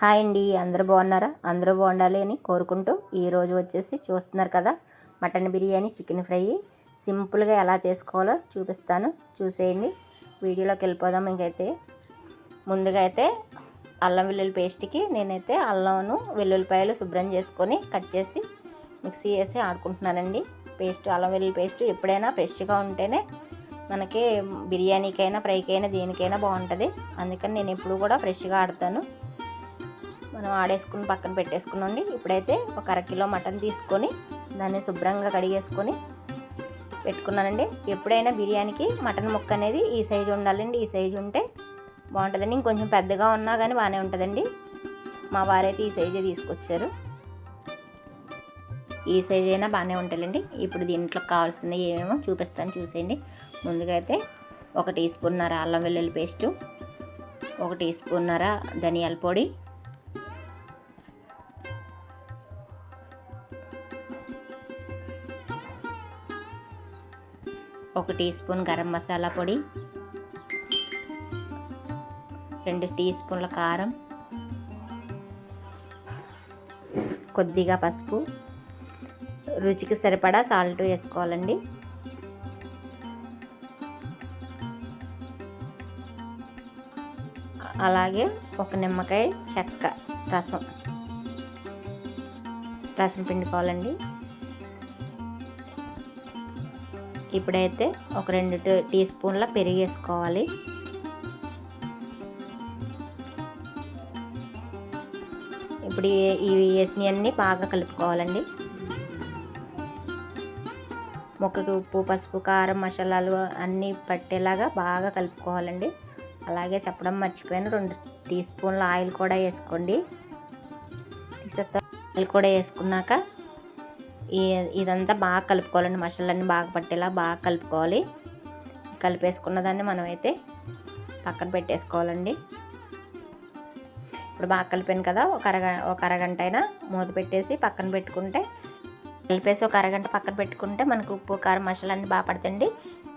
Hi అండి అందరూ బాగున్నారా? అందరూ బాగుండాలి అని కోరుకుంటూ ఈరోజు వచ్చేసి చూస్తున్నారు కదా మటన్ బిర్యానీ చికెన్ ఫ్రై. సింపుల్గా ఎలా చేసుకోవాలో చూపిస్తాను. చూసేయండి. వీడియోలోకి వెళ్ళిపోదాం ఇంకైతే. ముందుగా అయితే అల్లం వెల్లుల్లి పేస్ట్కి నేనైతే అల్లంను వెల్లుల్లిపాయలు శుభ్రం చేసుకొని కట్ చేసి మిక్సీ వేసి ఆడుకుంటున్నానండి. పేస్ట్ అల్లం వెల్లుల్లి పేస్ట్ ఎప్పుడైనా ఫ్రెష్గా ఉంటేనే మనకి బిర్యానీకైనా ఫ్రైకైనా దేనికైనా బాగుంటుంది. అందుకని నేను ఎప్పుడు కూడా ఫ్రెష్గా ఆడతాను. మనం ఆడేసుకుని పక్కన పెట్టేసుకున్నాండి ఇప్పుడైతే ఒక అరకిలో మటన్ తీసుకొని దాన్ని శుభ్రంగా కడిగేసుకొని పెట్టుకున్నానండి. ఎప్పుడైనా బిర్యానీకి మటన్ ముక్క అనేది ఈ సైజు ఉండాలండి. ఈ సైజు ఉంటే బాగుంటుందండి. ఇంకొంచెం పెద్దగా ఉన్నా కానీ బాగానే ఉంటుందండి. మా వారైతే ఈ సైజే తీసుకొచ్చారు. ఈ సైజ్ అయినా బాగానే ఉంటాయండి. ఇప్పుడు దీంట్లో కావాల్సినవి ఏమేమో చూపిస్తాను చూసేయండి. ముందుగా అయితే ఒక టీ స్పూన్నర అల్లం వెల్లుల్లి పేస్టు ఒక టీ స్పూన్నర ధనియాల పొడి ఒక టీ స్పూన్ గరం మసాలా పొడి రెండు టీ స్పూన్ల కారం కొద్దిగా పసుపు. రుచికి సరిపడా సాల్ట్ వేసుకోవాలండి. అలాగే ఒక నిమ్మకాయ చెక్క రసం రసం పిండుకోవాలండి. ఇప్పుడైతే ఒక రెండు టీ స్పూన్ల పెరుగు వేసుకోవాలి. ఇప్పుడు ఇవి వేసినవన్నీ బాగా కలుపుకోవాలండి. మొక్కకి ఉప్పు పసుపు కారం మసాలాలు అన్నీ పట్టేలాగా బాగా కలుపుకోవాలండి. అలాగే చెప్పడం మర్చిపోయాను రెండు టీ స్పూన్ల ఆయిల్ కూడా వేసుకోండి. ఆయిల్ కూడా వేసుకున్నాక ఇదంతా బాగా కలుపుకోవాలండి. మసాలన్నీ బాగా పట్టేలా బాగా కలుపుకోవాలి. కలిపేసుకున్న దాన్ని మనమైతే పక్కన పెట్టేసుకోవాలండి. ఇప్పుడు బాగా కలిపాను కదా ఒక అరగ ఒక అరగంట అయినా మూత పెట్టేసి పక్కన పెట్టుకుంటే కలిపేసి ఒక అరగంట పక్కన పెట్టుకుంటే మనకు ఉప్పు కారం మసాలన్నీ బాగా పడతండి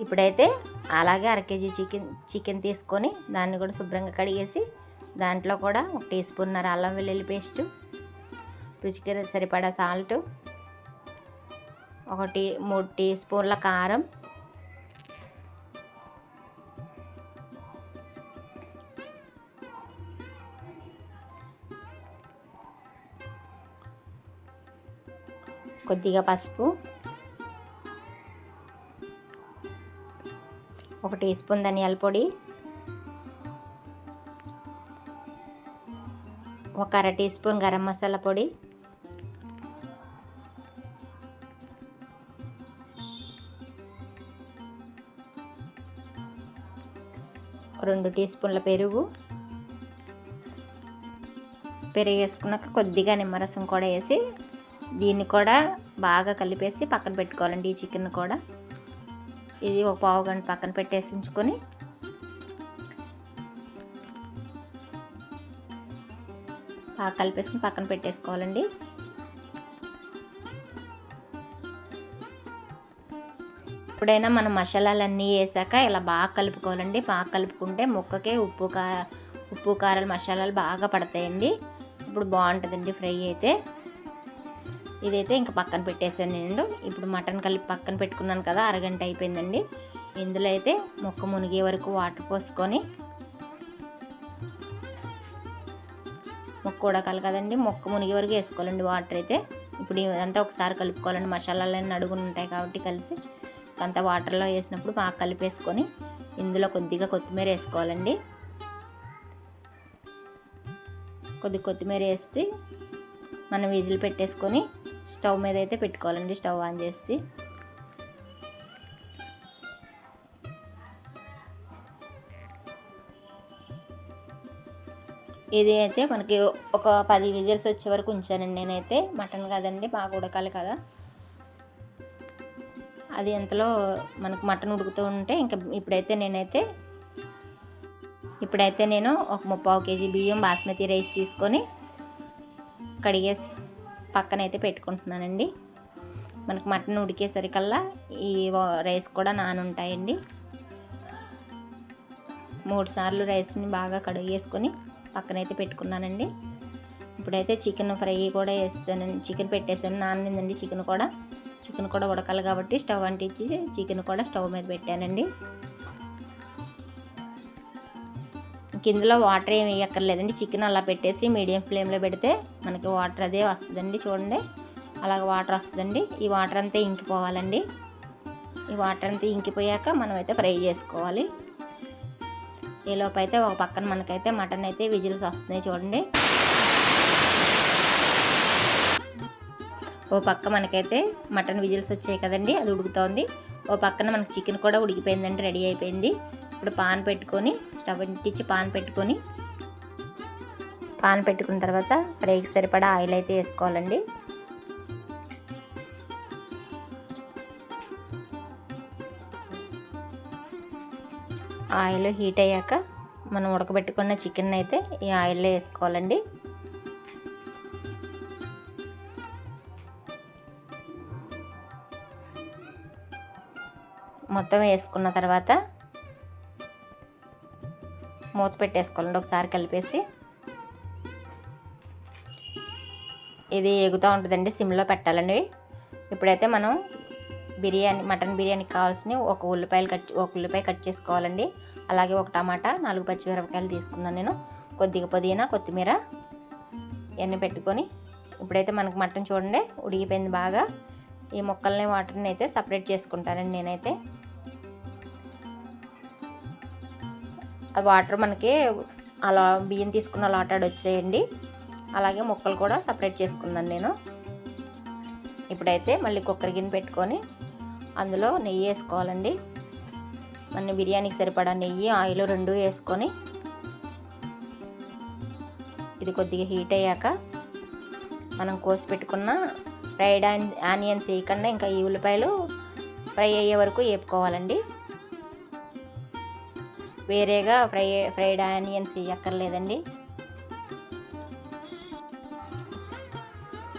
ఇప్పుడైతే అలాగే అర కేజీ చికెన్ చికెన్ తీసుకొని దాన్ని కూడా శుభ్రంగా కడిగేసి దాంట్లో కూడా ఒక టీ స్పూన్నర అల్లం వెల్లుల్లి పేస్టు రుచికి సరిపడా సాల్టు ఒకటి మూడు టీ స్పూన్ల కారం. కొద్దిగా పసుపు. ఒక టీ స్పూన్ ధనియాల పొడి. ఒక అర టీ స్పూన్ గరం మసాలా పొడి. రెండు టీ స్పూన్ల పెరుగు. పెరుగు వేసుకున్నాక కొద్దిగా నిమ్మరసం కూడా వేసి దీన్ని కూడా బాగా కలిపేసి పక్కన పెట్టుకోవాలండి ఈ చికెన్ కూడా. ఇది ఒక పావు గంట పక్కన పెట్టేసి ఉంచుకొని. బాగా కలిపేసుకుని పక్కన పెట్టేసుకోవాలండి. ఎప్పుడైనా మనం మసాలాలన్నీ వేసాక ఇలా బాగా కలుపుకోవాలండి. బాగా కలుపుకుంటే ముక్కకే ఉప్పు కా ఉప్పు కారాలు మసాలాలు బాగా పడతాయండి. ఇప్పుడు బాగుంటుందండి ఫ్రై అయితే. ఇదైతే ఇంకా పక్కన పెట్టేసాను నేను. ఇప్పుడు మటన్ కలిపి పక్కన పెట్టుకున్నాను కదా అరగంట అయిపోయిందండి. ఇందులో అయితే మొక్క మునిగే వరకు వాటర్ పోసుకొని మొక్క ఉడకాలి కదండి. మొక్క మునిగే వరకు వేసుకోవాలండి వాటర్ అయితే. ఇప్పుడు ఇదంతా ఒకసారి కలుపుకోవాలండి. మసాలాలన్నీ అడుగులు ఉంటాయి కాబట్టి కలిసి అంత వాటర్లో వేసినప్పుడు బాగా కలిపేసుకొని ఇందులో కొద్దిగా కొత్తిమీర వేసుకోవాలండి. కొద్ది కొత్తిమీర వేసి మనం విజిల్ పెట్టేసుకొని స్టవ్ మీద అయితే పెట్టుకోవాలండి స్టవ్ ఆన్ చేసి. ఇది అయితే మనకి ఒక పది విజిల్స్ వచ్చే వరకు ఉంచానండి నేనైతే. మటన్ కదండి బాగా ఉడకాలి కదా. అది ఎంతలో మనకు మటన్ ఉడుకుతూ ఉంటే ఇంకా ఇప్పుడైతే నేనైతే ఇప్పుడైతే నేను ఒక ముప్పావు కేజీ బియ్యం బాస్మతి రైస్ తీసుకొని కడిగేసి పక్కనైతే పెట్టుకుంటున్నానండి. మనకు మటన్ ఉడికేసరికల్లా ఈ రైస్ కూడా నానుంటాయండి. మూడు సార్లు రైస్ని బాగా కడిగేసుకొని పక్కనైతే పెట్టుకున్నానండి. ఇప్పుడైతే చికెన్ ఫ్రై కూడా వేసాను చికెన్ పెట్టేసాను నానిందండి చికెన్ కూడా. చికెన్ కూడా ఉడకాలి కాబట్టి స్టవ్ అంటించి చికెన్ కూడా స్టవ్ మీద పెట్టానండి. కిందలో వాటర్ ఏమి వేయక్కర్లేదండి. చికెన్ అలా పెట్టేసి మీడియం ఫ్లేమ్లో పెడితే మనకి వాటర్ అదే వస్తుందండి చూడండి. అలాగ వాటర్ వస్తుందండి. ఈ వాటర్ అంతా ఇంకిపోవాలండి. ఈ వాటర్ అంతా ఇంకిపోయాక మనమైతే ఫ్రై చేసుకోవాలి. ఈలోపు అయితే ఒక పక్కన మనకైతే మటన్ అయితే విజిల్స్ వస్తున్నాయి చూడండి. ఓ పక్క మనకైతే మటన్ విజిల్స్ వచ్చాయి కదండి అది ఉడుకుతోంది. ఓ పక్కన మనకి చికెన్ కూడా ఉడికిపోయిందండి రెడీ అయిపోయింది. ఇప్పుడు పాన్ పెట్టుకొని స్టవ్ అంటించి పాన్ పెట్టుకొని పాన్ పెట్టుకున్న తర్వాత ఫ్రైకి సరిపడా ఆయిల్ అయితే వేసుకోవాలండి. ఆయిల్ హీట్ అయ్యాక మనం ఉడకబెట్టుకున్న చికెన్ అయితే ఈ ఆయిల్లో వేసుకోవాలండి. మొత్తం వేసుకున్న తర్వాత మూత పెట్టేసుకోవాలండి. ఒకసారి కలిపేసి ఇది ఎగుతూ ఉంటుందండి సిమ్లో పెట్టాలండి. ఇప్పుడైతే మనం బిర్యానీ మటన్ బిర్యానీకి కావాల్సిన ఒక ఉల్లిపాయలు కట్ ఒక ఉల్లిపాయ కట్ చేసుకోవాలండి. అలాగే ఒక టమాటా నాలుగు పచ్చిమిరపకాయలు తీసుకున్నాను నేను. కొద్దిగా పుదీనా కొత్తిమీర ఇవన్నీ పెట్టుకొని ఇప్పుడైతే మనకు మటన్ చూడండి ఉడిగిపోయింది బాగా. ఈ ముక్కల్ని వాటర్ని అయితే సపరేట్ చేసుకుంటానండి నేనైతే. ఆ వాటర్ మనకి అలా బియ్యం తీసుకున్న లాటాడు వచ్చేయండి. అలాగే ముక్కలు కూడా సపరేట్ చేసుకున్నాను నేను. ఇప్పుడైతే మళ్ళీ కుక్కర్ గిన్నె పెట్టుకొని అందులో నెయ్యి వేసుకోవాలండి. మన బిర్యానీకి సరిపడా నెయ్యి ఆయిల్ రెండు వేసుకొని ఇది కొద్దిగా హీట్ అయ్యాక మనం కోసి పెట్టుకున్న ఫ్రైడ్ ఆనియన్స్ వేయకుండా ఇంకా ఈ ఉల్లిపాయలు ఫ్రై అయ్యే వరకు వేపుకోవాలండి. వేరేగా ఫ్రై ఫ్రైడ్ ఆనియన్స్ వేయక్కర్లేదండి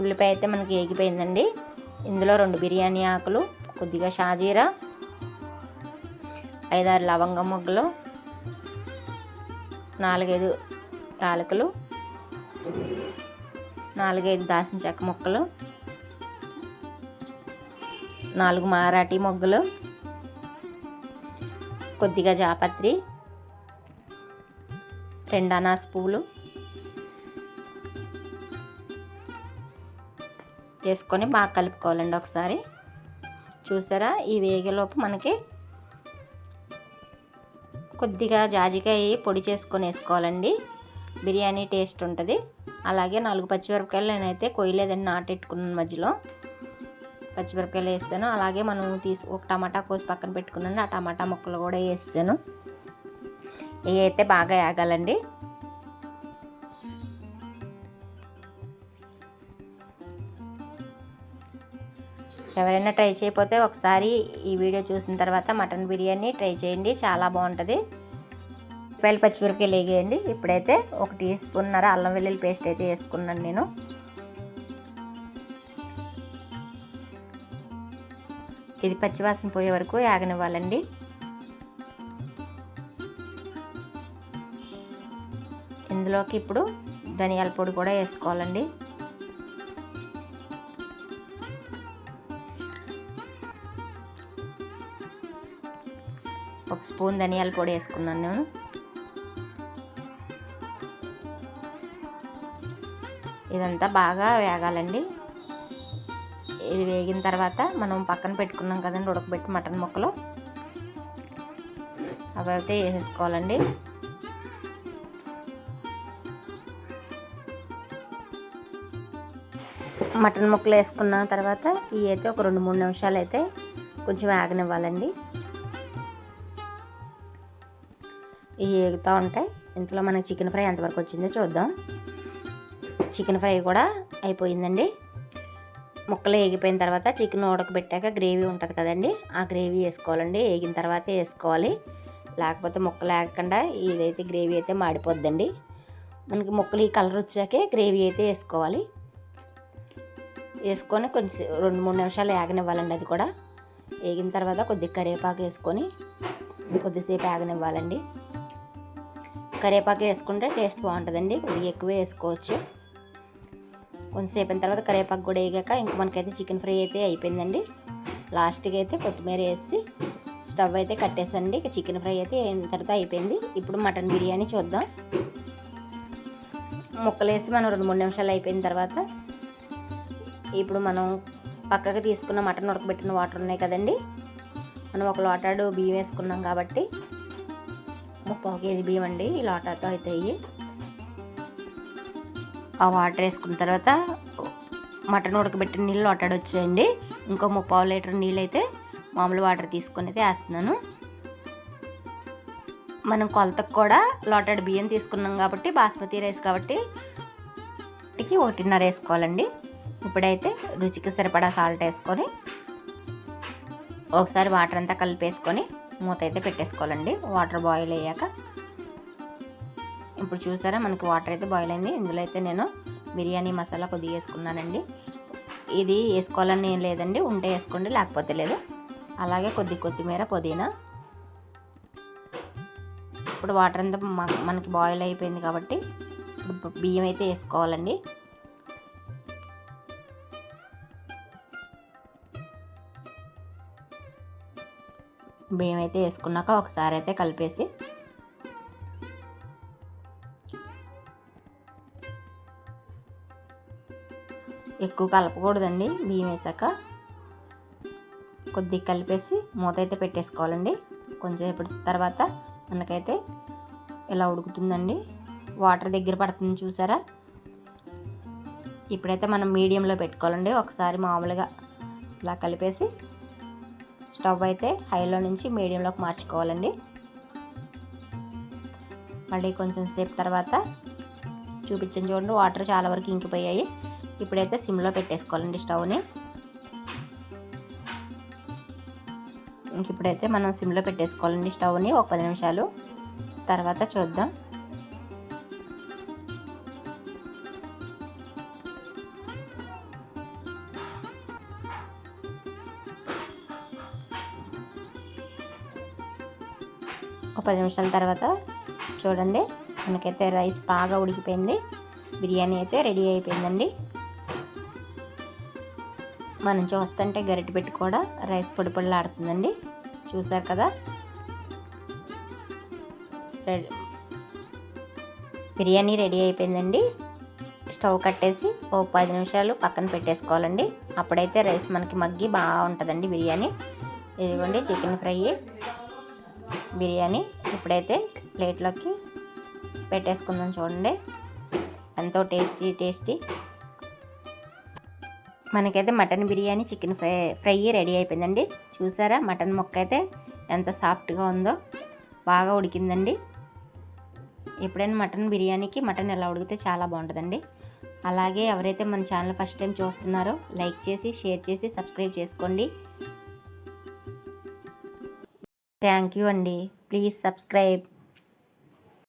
ఉల్లిపాయ అయితే మనకి ఏగిపోయిందండి. ఇందులో రెండు బిర్యానీ ఆకులు కొద్దిగా షాజీరా ఐదారు లవంగ మొగ్గలు నాలుగైదు యాలకులు నాలుగైదు దాసిన చెక్క ముక్కలు నాలుగు మారాఠీ మొగ్గలు కొద్దిగా జాపత్రి రెండు అనాస్ పువ్వులు వేసుకొని బాగా కలుపుకోవాలండి ఒకసారి. చూసారా? ఈ వేగలోపు మనకి కొద్దిగా జాజికాయ పొడి చేసుకొని వేసుకోవాలండి. బిర్యానీ టేస్ట్ ఉంటుంది. అలాగే నాలుగు పచ్చిమిరపకాయలు నేనైతే కొయ్యలేదని నాటెట్టుకున్నాను మధ్యలో. పచ్చిమిరపకాయలు వేసాను. అలాగే మనం తీసు ఒక టమాటా కోసి పక్కన పెట్టుకున్నాను. ఆ టమాటా ముక్కలు కూడా వేసాను. ఇవి అయితే బాగా యాగాలండి. ఎవరైనా ట్రై చేయకపోతే ఒకసారి ఈ వీడియో చూసిన తర్వాత మటన్ బిర్యానీ ట్రై చేయండి చాలా బాగుంటుంది. ఉల్లిపాయలు పచ్చిమిరపకాయలు వేగేయండి. ఇప్పుడైతే ఒక టీ స్పూన్నర అల్లం వెల్లుల్లి పేస్ట్ అయితే వేసుకున్నాను నేను. ఇది పచ్చివాసన పోయే వరకు యాగనివ్వాలండి. ఇందులోకి ఇప్పుడు ధనియాల పొడి కూడా వేసుకోవాలండి. ఒక స్పూన్ ధనియాల పొడి వేసుకున్నాను నేను. ఇదంతా బాగా వేగాలండి. ఇది వేగిన తర్వాత మనం పక్కన పెట్టుకున్నాం కదండి ఉడకబెట్టి మటన్ ముక్కలు. అవి అయితే వేసేసుకోవాలండి. మటన్ ముక్కలు వేసుకున్న తర్వాత ఇవి అయితే ఒక రెండు మూడు నిమిషాలు అయితే కొంచెం ఆగనివ్వాలండి. ఇవి ఏగుతూ ఉంటాయి ఇంతలో మనకి చికెన్ ఫ్రై ఎంతవరకు వచ్చిందో చూద్దాం. చికెన్ ఫ్రై కూడా అయిపోయిందండి. ముక్కలు వేగిపోయిన తర్వాత చికెన్ ఉడకబెట్టాక గ్రేవీ ఉంటుంది కదండి ఆ గ్రేవీ వేసుకోవాలండి. ఏగిన తర్వాత వేసుకోవాలి. లేకపోతే ముక్కలు వేగకుండా ఇదైతే గ్రేవీ అయితే మాడిపోద్దండి. మనకి ముక్కలు ఈ కలర్ వచ్చాకే గ్రేవీ అయితే వేసుకోవాలి. వేసుకొని కొంచెం రెండు మూడు నిమిషాలు ఆగనివ్వాలండి అది కూడా. వేగిన తర్వాత కొద్దిగా కరివేపాకు వేసుకొని కొద్దిసేపు ఆగనివ్వాలండి. కరివేపాకు వేసుకుంటే టేస్ట్ బాగుంటుందండి కొద్దిగా ఎక్కువ వేసుకోవచ్చు. కొంతసేపు అయిన తర్వాత కరివేపాకు కూడా వేగాక ఇంక మనకైతే చికెన్ ఫ్రై అయితే అయిపోయిందండి. లాస్ట్కి అయితే కొత్తిమీర వేసి స్టవ్ అయితే కట్టేసండి ఇక చికెన్ ఫ్రై అయితే అయిన తర్వాత అయిపోయింది. ఇప్పుడు మటన్ బిర్యానీ చూద్దాం. ముక్కలు వేసి మనం రెండు మూడు నిమిషాలు అయిపోయిన తర్వాత ఇప్పుడు మనం పక్కకి తీసుకున్న మటన్ ఉడకబెట్టిన వాటర్ ఉన్నాయి కదండి. మనం ఒక లోటాడు బియ్యం వేసుకున్నాం కాబట్టి ముప్పావు కేజీ బియ్యం అండి ఈ లోటాతో అవుతాయి ఆ వాటర్ వేసుకున్న తర్వాత మటన్ ఉడకబెట్టిన నీళ్ళు లోటాడు వచ్చాయండి. ఇంకో ముప్పావు లీటర్ నీళ్ళు అయితే మామూలు వాటర్ తీసుకొని అయితే వేస్తున్నాను. మనం కొలతకు కూడా లోటాడు బియ్యం తీసుకున్నాం కాబట్టి బాస్మతి రైస్ కాబట్టి ఒకటిన్నర వేసుకోవాలండి. ఇప్పుడైతే రుచికి సరిపడా సాల్ట్ వేసుకొని ఒకసారి వాటర్ అంతా కలిపేసుకొని మూత అయితే పెట్టేసుకోవాలండి. వాటర్ బాయిల్ అయ్యాక ఇప్పుడు చూసారా మనకి వాటర్ అయితే బాయిల్ అయింది. ఇందులో అయితే నేను బిర్యానీ మసాలా కొద్దిగా వేసుకున్నానండి. ఇది వేసుకోవాలని ఏం లేదండి ఉంటే వేసుకోండి లేకపోతే లేదు. అలాగే కొద్ది కొత్తిమీర పుదీనా. ఇప్పుడు వాటర్ అంతా మనకి బాయిల్ అయిపోయింది కాబట్టి ఇప్పుడు బియ్యం అయితే వేసుకోవాలండి. బియ్యం అయితే వేసుకున్నాక ఒకసారి అయితే కలిపేసి ఎక్కువ కలపకూడదండి బియ్యం వేసాక కొద్దిగా కలిపేసి మూత అయితే పెట్టేసుకోవాలండి ఇప్పుడు తర్వాత మనకైతే ఇలా ఉడుకుతుందండి వాటర్ దగ్గర పడుతుంది చూసారా? ఇప్పుడైతే మనం మీడియంలో పెట్టుకోవాలండి ఒకసారి మామూలుగా ఇలా కలిపేసి స్టవ్ అయితే హైలో నుంచి మీడియంలోకి మార్చుకోవాలండి. మళ్ళీ కొంచెం సేపు తర్వాత చూపించండి చూడండి వాటర్ చాలా వరకు ఇంకిపోయాయి. ఇప్పుడైతే సిమ్లో పెట్టేసుకోవాలండి స్టవ్ని. ఇంక ఇప్పుడైతే మనం సిమ్లో పెట్టేసుకోవాలండి స్టవ్ని ఒక పది నిమిషాలు. తర్వాత చూద్దాం. పది నిమిషాల తర్వాత చూడండి మనకైతే రైస్ బాగా ఉడికిపోయింది. బిర్యానీ అయితే రెడీ అయిపోయిందండి. మనం చూస్తుంటే గరిటె పెట్టి కూడా రైస్ పొడి పొడిలాడుతుందండి. చూసారు కదా? బిర్యానీ రెడీ అయిపోయిందండి. స్టవ్ కట్టేసి ఓ పది నిమిషాలు పక్కన పెట్టేసుకోవాలండి. అప్పుడైతే రైస్ మనకి మగ్గి బాగుంటుందండి బిర్యానీ. ఇదిగోండి చికెన్ ఫ్రై బిర్యానీ. ఇప్పుడైతే ప్లేట్లోకి పెట్టేసుకుందాం చూడండి. ఎంతో టేస్టీ టేస్టీ. మనకైతే mutton biryani chicken fry fry ready అయిపోయిందండి. చూసారా? మటన్ ముక్క అయితే ఎంత సాఫ్ట్గా ఉందో బాగా ఉడికిందండి. ఎప్పుడైనా మటన్ బిర్యానీకి మటన్ ఎలా ఉడికితే చాలా బాగుంటుందండి. అలాగే ఎవరైతే మన ఛానల్ ఫస్ట్ టైం చూస్తున్నారో లైక్ చేసి షేర్ చేసి సబ్స్క్రైబ్ చేసుకోండి. థ్యాంక్ యూ అండి. Please subscribe.